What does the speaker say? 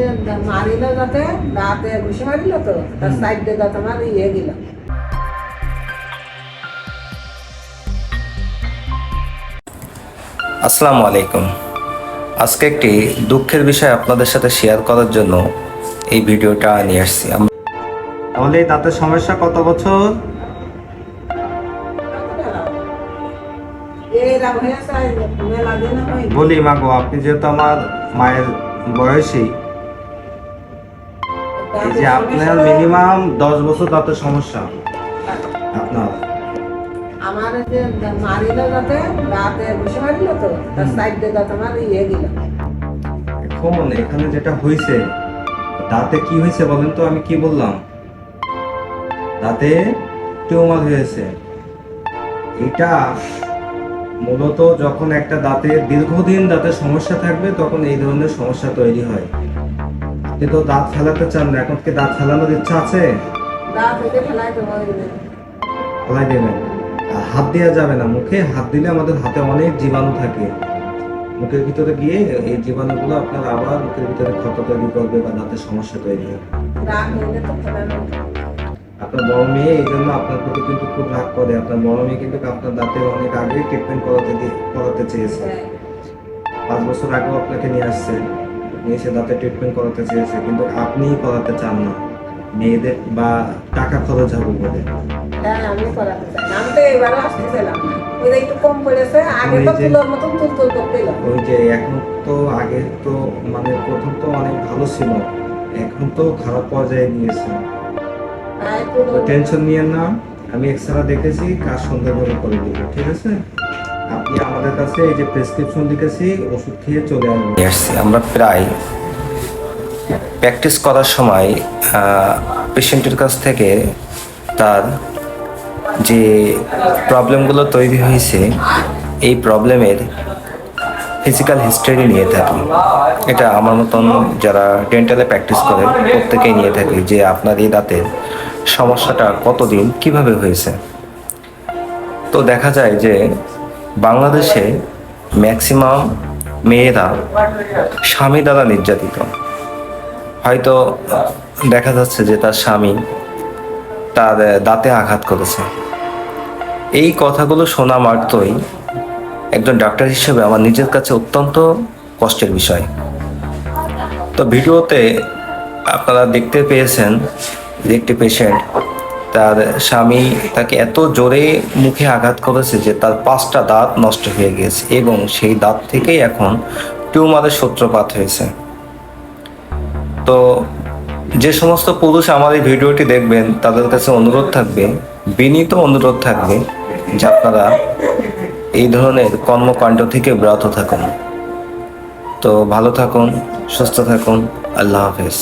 যে মারিল যাতে দাঁতে ঘুষি মারিল তো তার সাইডে দাঁত আমার ইয়ে গেল আসসালামু আলাইকুম। আজকে একটি দুঃখের বিষয় আপনাদের সাথে শেয়ার করার জন্য এই ভিডিওটা নিয়ে আসছি। আম- তাহলে দাঁতের সমস্যা কত বছর? বলি মাগো আপনি যেহেতু আমার মায়ের বয়সী এই যে আপনার মিনিমাম দশ বছর দাঁতের সমস্যা। আপনার? আমার যে মারিল যাতে দাঁতে ঘুষি মারিল তো তার সাইডে দাঁত আমার ইয়ে গেল এখন এখানে যেটা হয়েছে দাঁতে কি হয়েছে বলেন তো আমি কি বললাম? দাঁতে টিউমার হয়েছে। এটা মূলত যখন একটা দাঁতে দীর্ঘদিন দাঁতের সমস্যা থাকবে তখন এই ধরনের সমস্যা তৈরি হয়। আপনি তো দাঁত ফেলাতে চান না এখন কি দাঁত ফেলানোর ইচ্ছা আছে? দাঁত হইতে ফেলাই দেবেন। হাত দেওয়া যাবে না মুখে হাত দিলে আমাদের হাতে অনেক জীবাণু থাকে। মুখের ভিতরে গিয়ে এই জীবাণুগুলো আপনার আবার মুখের ভিতরে ক্ষত তৈরি করবে বা দাঁতের সমস্যা তৈরি হবে। দাঁত আপনার বড় মেয়ে এই জন্য আপনার প্রতি কিন্তু খুব রাগ করে। আপনার বড় মেয়ে কিন্তু আপনার দাঁতের অনেক আগে ট্রিটমেন্ট করাতে করাতে চেয়েছে। পাঁচ বছর আগেও আপনাকে নিয়ে আসছে। এসে দাঁতের ট্রিটমেন্ট করাতে চেয়েছে কিন্তু আপনিই করাতে চান না। মেয়েদের বা টাকা খরচ হবে বলে হ্যাঁ আমি করাতে চাই আমি তো এবারও আসতেছিলাম। ওই যে একটু কম পড়েছে আগে তো তুলোর মতন তুল তুল করতেছিল ওই যে এখন তো আগে তো মানে প্রথম তো অনেক ভালো ছিল এখন তো খারাপ পর্যায়ে নিয়েছে টেনশন নিয়েন না আমি এক্সরা দেখেছি কাজ সুন্দরভাবে করে দিব ঠিক আছে? আপনি আমাদের কাছে এই যে প্রেসক্রিপশন লিখেছি ওষুধ খেয়ে চলে আসছি। আমরা প্রায় প্র্যাকটিস করার সময় পেশেন্টের কাছ থেকে তার যে প্রবলেমগুলো তৈরি হয়েছে, এই প্রবলেমের ফিজিক্যাল হিস্টোরি নিয়ে থাকি। এটা আমার মতন যারা ডেন্টালে প্র্যাকটিস করে, প্রত্যেকেই নিয়ে থাকি যে আপনার এই দাঁতের সমস্যাটা কতদিন, কীভাবে হয়েছে। তো দেখা যায় যে বাংলাদেশে ম্যাক্সিমাম মেয়েরা স্বামী দ্বারা নির্যাতিত। হয়তো দেখা যাচ্ছে যে তার স্বামী তার দাঁতে আঘাত করেছে। এই কথাগুলো শোনা মাত্রই একজন ডাক্তার হিসেবে আমার নিজের কাছে অত্যন্ত কষ্টের বিষয়। তো ভিডিওতে আপনারা দেখতে পেয়েছেন যে একটি পেশেন্ট তার স্বামী তাকে এত জোরে মুখে আঘাত করেছে যে তার পাঁচটা দাঁত নষ্ট হয়ে গিয়েছে এবং সেই দাঁত থেকেই এখন টিউমারের সূত্রপাত হয়েছে। তো যে সমস্ত পুরুষ আমার এই ভিডিওটি দেখবেন, তাদের কাছে অনুরোধ থাকবে, বিনীত অনুরোধ থাকবে যে আপনারা এই ধরনের কর্মকাণ্ড থেকে বিরত থাকুন। তো ভালো থাকুন, সুস্থ থাকুন, আল্লাহ হাফেজ।